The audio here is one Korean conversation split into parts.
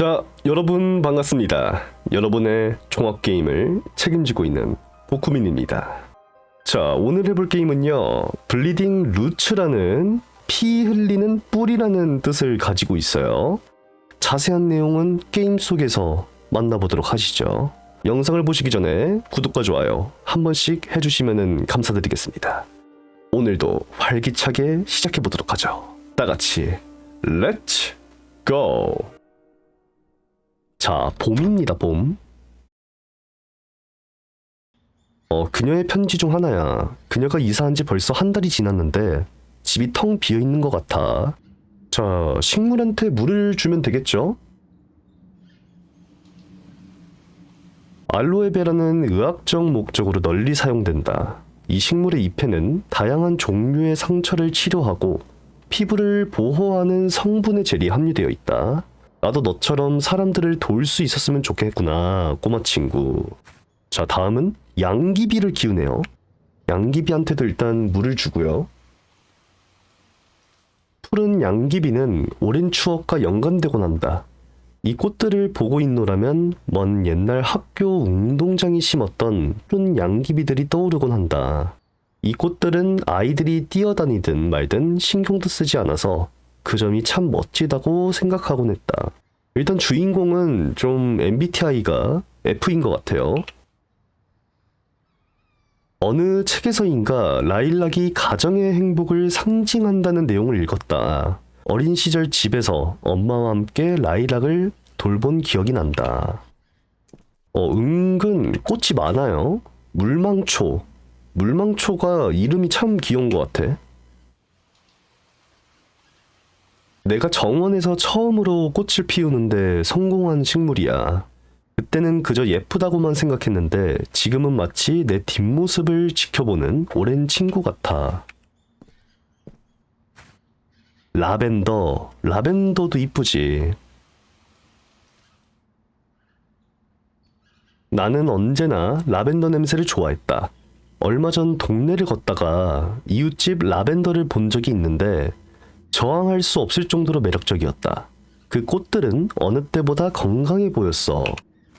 자, 여러분 반갑습니다. 여러분의 종합 게임을 책임지고 있는 보쿠민입니다. 자, 오늘 해볼 게임은요. 블리딩 루츠라는 피 흘리는 뿔이라는 뜻을 가지고 있어요. 자세한 내용은 게임 속에서 만나보도록 하시죠. 영상을 보시기 전에 구독과 좋아요 한 번씩 해주시면 감사드리겠습니다. 오늘도 활기차게 시작해 보도록 하죠. 다 같이 렛츠 고! 자, 봄입니다, 봄. 어, 그녀의 편지 중 하나야. 그녀가 이사한 지 벌써 한 달이 지났는데 집이 텅 비어 있는 것 같아. 자, 식물한테 물을 주면 되겠죠? 알로에베라는 의학적 목적으로 널리 사용된다. 이 식물의 잎에는 다양한 종류의 상처를 치료하고 피부를 보호하는 성분의 젤이 함유되어 있다. 나도 너처럼 사람들을 도울 수 있었으면 좋겠구나, 꼬마 친구. 자, 다음은 양귀비를 키우네요. 양귀비한테도 일단 물을 주고요. 푸른 양귀비는 오랜 추억과 연관되곤 한다. 이 꽃들을 보고 있노라면 먼 옛날 학교 운동장이 심었던 푸른 양귀비들이 떠오르곤 한다. 이 꽃들은 아이들이 뛰어다니든 말든 신경도 쓰지 않아서 그 점이 참 멋지다고 생각하곤 했다. 일단 주인공은 좀 MBTI가 F인 것 같아요. 어느 책에서인가 라일락이 가정의 행복을 상징한다는 내용을 읽었다. 어린 시절 집에서 엄마와 함께 라일락을 돌본 기억이 난다. 어, 은근 꽃이 많아요. 물망초. 물망초가 이름이 참 귀여운 것 같아. 내가 정원에서 처음으로 꽃을 피우는데 성공한 식물이야. 그때는 그저 예쁘다고만 생각했는데 지금은 마치 내 뒷모습을 지켜보는 오랜 친구 같아. 라벤더, 라벤더도 이쁘지. 나는 언제나 라벤더 냄새를 좋아했다. 얼마 전 동네를 걷다가 이웃집 라벤더를 본 적이 있는데 저항할 수 없을 정도로 매력적이었다. 그 꽃들은 어느 때보다 건강해 보였어.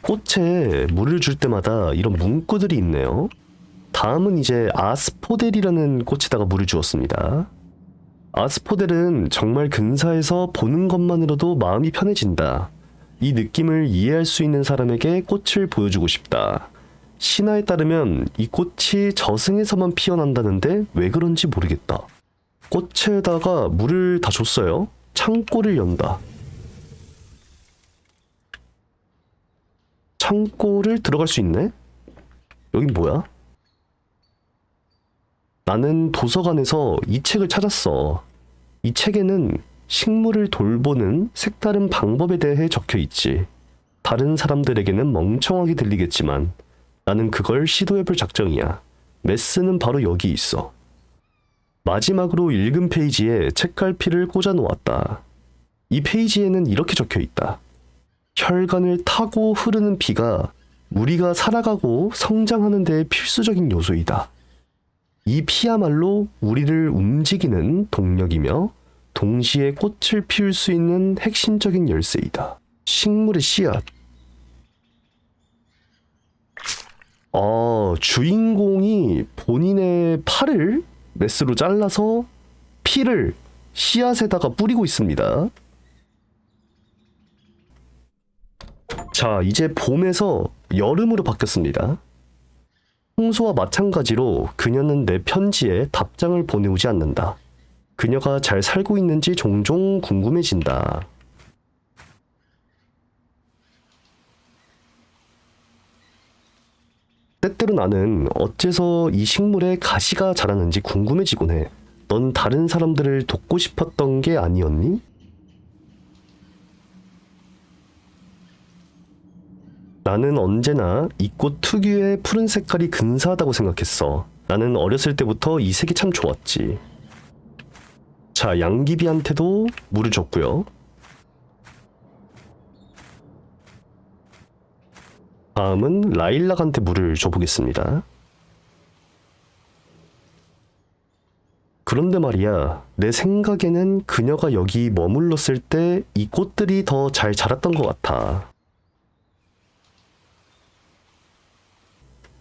꽃에 물을 줄 때마다 이런 문구들이 있네요. 다음은 이제 아스포델이라는 꽃에다가 물을 주었습니다. 아스포델은 정말 근사해서 보는 것만으로도 마음이 편해진다. 이 느낌을 이해할 수 있는 사람에게 꽃을 보여주고 싶다. 신화에 따르면 이 꽃이 저승에서만 피어난다는데 왜 그런지 모르겠다. 꽃에다가 물을 다 줬어요. 창고를 연다. 창고를 들어갈 수 있네? 여긴 뭐야? 나는 도서관에서 이 책을 찾았어. 이 책에는 식물을 돌보는 색다른 방법에 대해 적혀 있지. 다른 사람들에게는 멍청하게 들리겠지만 나는 그걸 시도해볼 작정이야. 메스는 바로 여기 있어. 마지막으로 읽은 페이지에 책갈피를 꽂아 놓았다. 이 페이지에는 이렇게 적혀 있다. 혈관을 타고 흐르는 피가 우리가 살아가고 성장하는 데 필수적인 요소이다. 이 피야말로 우리를 움직이는 동력이며 동시에 꽃을 피울 수 있는 핵심적인 열쇠이다. 식물의 씨앗. 어, 주인공이 본인의 팔을 메스로 잘라서 피를 씨앗에다가 뿌리고 있습니다. 자, 이제 봄에서 여름으로 바뀌었습니다. 평소와 마찬가지로 그녀는 내 편지에 답장을 보내오지 않는다. 그녀가 잘 살고 있는지 종종 궁금해진다. 때때로 나는 어째서 이 식물에 가시가 자라는지 궁금해지곤 해. 넌 다른 사람들을 돕고 싶었던 게 아니었니? 나는 언제나 이 꽃 특유의 푸른 색깔이 근사하다고 생각했어. 나는 어렸을 때부터 이 색이 참 좋았지. 자, 양귀비한테도 물을 줬고요. 다음은 라일락한테 물을 줘보겠습니다. 그런데 말이야, 내 생각에는 그녀가 여기 머물렀을 때 이 꽃들이 더 잘 자랐던 것 같아.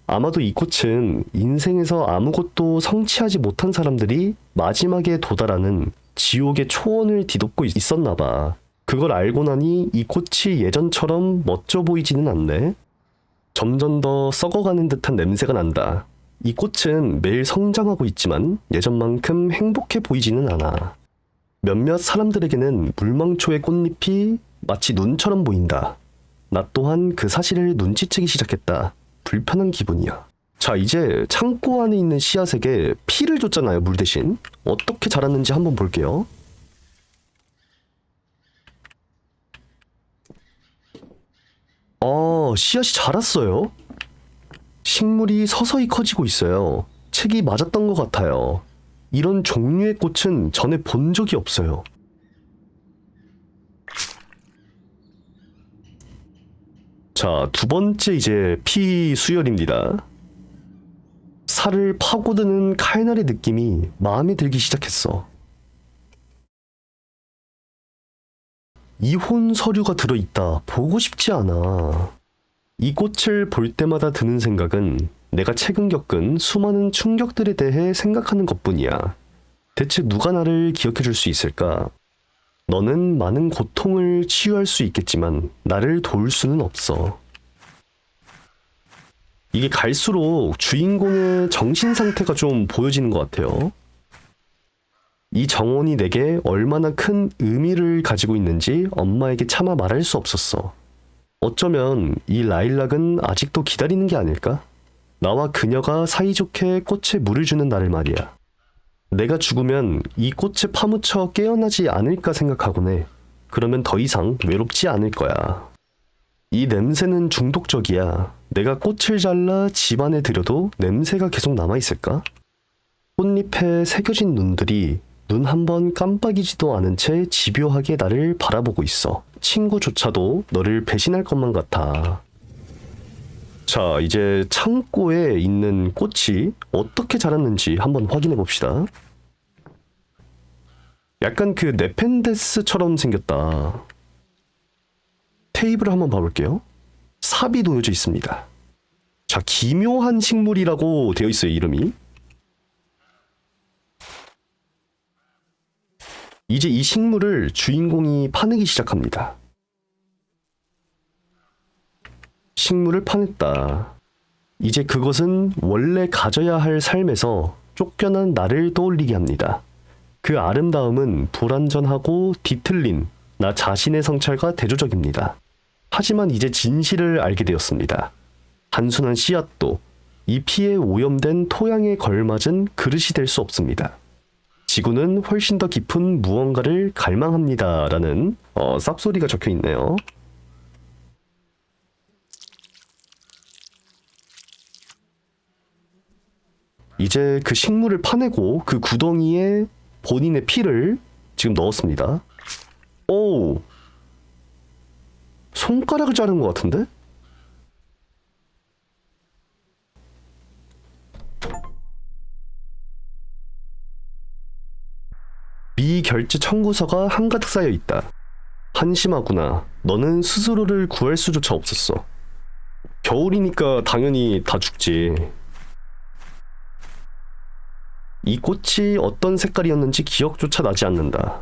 아마도 이 꽃은 인생에서 아무것도 성취하지 못한 사람들이 마지막에 도달하는 지옥의 초원을 뒤덮고 있- 있었나 봐. 그걸 알고 나니 이 꽃이 예전처럼 멋져 보이지는 않네. 점점 더 썩어가는 듯한 냄새가 난다. 이 꽃은 매일 성장하고 있지만 예전만큼 행복해 보이지는 않아. 몇몇 사람들에게는 물망초의 꽃잎이 마치 눈처럼 보인다. 나 또한 그 사실을 눈치채기 시작했다. 불편한 기분이야. 자, 이제 창고 안에 있는 씨앗에게 피를 줬잖아요, 물 대신. 어떻게 자랐는지 한번 볼게요. 어, 씨앗이 자랐어요. 식물이 서서히 커지고 있어요. 책이 맞았던 것 같아요. 이런 종류의 꽃은 전에 본 적이 없어요. 자, 두 번째 이제 피 수혈입니다. 살을 파고드는 칼날의 느낌이 마음에 들기 시작했어. 이혼 서류가 들어있다. 보고 싶지 않아. 이 꽃을 볼 때마다 드는 생각은 내가 최근 겪은 수많은 충격들에 대해 생각하는 것 뿐이야. 대체 누가 나를 기억해 줄 수 있을까? 너는 많은 고통을 치유할 수 있겠지만 나를 도울 수는 없어. 이게 갈수록 주인공의 정신 상태가 좀 보여지는 것 같아요. 이 정원이 내게 얼마나 큰 의미를 가지고 있는지 엄마에게 차마 말할 수 없었어. 어쩌면 이 라일락은 아직도 기다리는 게 아닐까? 나와 그녀가 사이좋게 꽃에 물을 주는 날을 말이야. 내가 죽으면 이 꽃에 파묻혀 깨어나지 않을까 생각하곤 해. 그러면 더 이상 외롭지 않을 거야. 이 냄새는 중독적이야. 내가 꽃을 잘라 집안에 들여도 냄새가 계속 남아있을까? 꽃잎에 새겨진 눈들이 눈 한 번 깜빡이지도 않은 채 집요하게 나를 바라보고 있어. 친구조차도 너를 배신할 것만 같아. 자, 이제 창고에 있는 꽃이 어떻게 자랐는지 한번 확인해 봅시다. 약간 그 네펜데스처럼 생겼다. 테이블을 한번 봐볼게요. 삽이 놓여져 있습니다. 자, 기묘한 식물이라고 되어 있어요, 이름이. 이제 이 식물을 주인공이 파내기 시작합니다. 식물을 파냈다. 이제 그것은 원래 가져야 할 삶에서 쫓겨난 나를 떠올리게 합니다. 그 아름다움은 불완전하고 뒤틀린 나 자신의 성찰과 대조적입니다. 하지만 이제 진실을 알게 되었습니다. 단순한 씨앗도 이 피에 오염된 토양에 걸맞은 그릇이 될 수 없습니다. 지구는 훨씬 더 깊은 무언가를 갈망합니다 라는 어, 쌉소리가 적혀 있네요. 이제 그 식물을 파내고 그 구덩이에 본인의 피를 지금 넣었습니다. 오, 손가락을 자른 것 같은데? 미결제 청구서가 한가득 쌓여 있다. 한심하구나. 너는 스스로를 구할 수조차 없었어. 겨울이니까 당연히 다 죽지. 이 꽃이 어떤 색깔이었는지 기억조차 나지 않는다.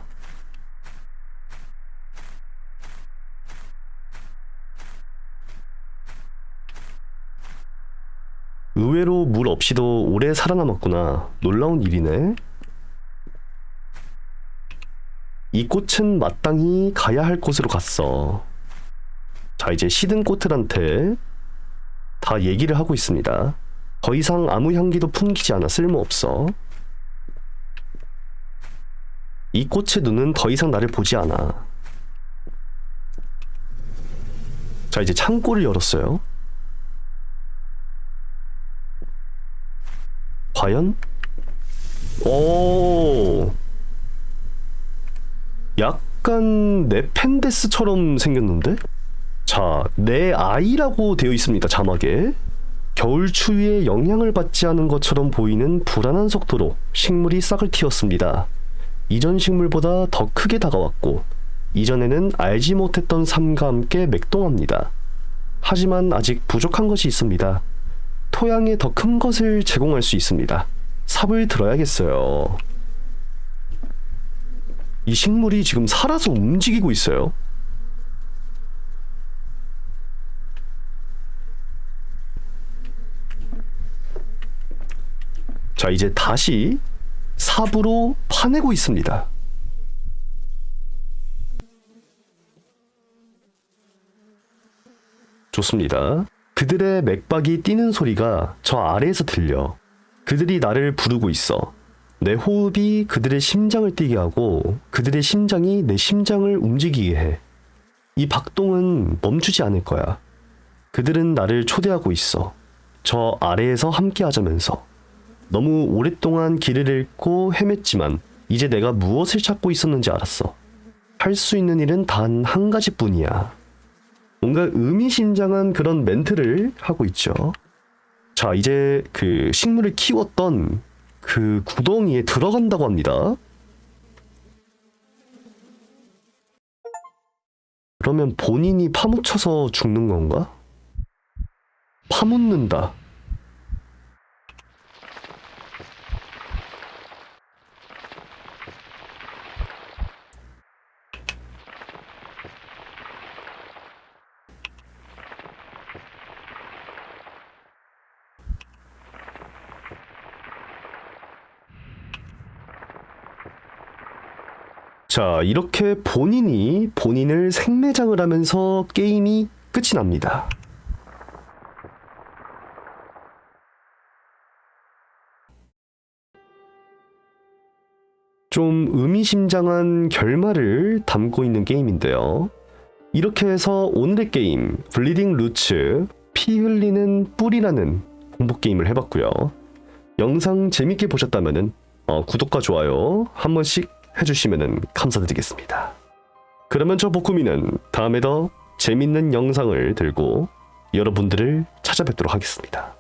의외로 물 없이도 오래 살아남았구나. 놀라운 일이네. 이 꽃은 마땅히 가야 할 곳으로 갔어. 자, 이제 시든 꽃들한테 다 얘기를 하고 있습니다. 더 이상 아무 향기도 풍기지 않아 쓸모없어. 이 꽃의 눈은 더 이상 나를 보지 않아. 자, 이제 창고를 열었어요. 과연? 오. 약간 네펜데스처럼 생겼는데? 자, 내 아이라고 되어 있습니다. 자막에. 겨울 추위에 영향을 받지 않은 것처럼 보이는 불안한 속도로 식물이 싹을 틔웠습니다. 이전 식물보다 더 크게 다가왔고 이전에는 알지 못했던 삶과 함께 맥동합니다. 하지만 아직 부족한 것이 있습니다. 토양에 더 큰 것을 제공할 수 있습니다. 삽을 들어야겠어요. 이 식물이 지금 살아서 움직이고 있어요. 자, 이제 다시 삽으로 파내고 있습니다. 좋습니다. 그들의 맥박이 뛰는 소리가 저 아래에서 들려. 그들이 나를 부르고 있어. 내 호흡이 그들의 심장을 뛰게 하고 그들의 심장이 내 심장을 움직이게 해. 이 박동은 멈추지 않을 거야. 그들은 나를 초대하고 있어. 저 아래에서 함께 하자면서. 너무 오랫동안 길을 잃고 헤맸지만 이제 내가 무엇을 찾고 있었는지 알았어. 할 수 있는 일은 단 한 가지 뿐이야. 뭔가 의미심장한 그런 멘트를 하고 있죠. 자, 이제 그 식물을 키웠던 그 구덩이에 들어간다고 합니다. 그러면 본인이 파묻혀서 죽는 건가? 파묻는다. 자, 이렇게 본인이 본인을 생매장을 하면서 게임이 끝이 납니다. 좀 의미심장한 결말을 담고 있는 게임인데요. 이렇게 해서 오늘의 게임 블리딩 루츠 피 흘리는 뿔이라는 공포 게임을 해봤고요. 영상 재밌게 보셨다면은 어, 구독과 좋아요 한 번씩 해주시면 감사드리겠습니다. 그러면 저 보쿠미는 다음에 더 재밌는 영상을 들고 여러분들을 찾아뵙도록 하겠습니다.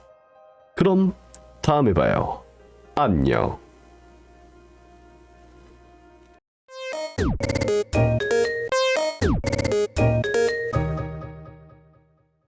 그럼 다음에 봐요. 안녕.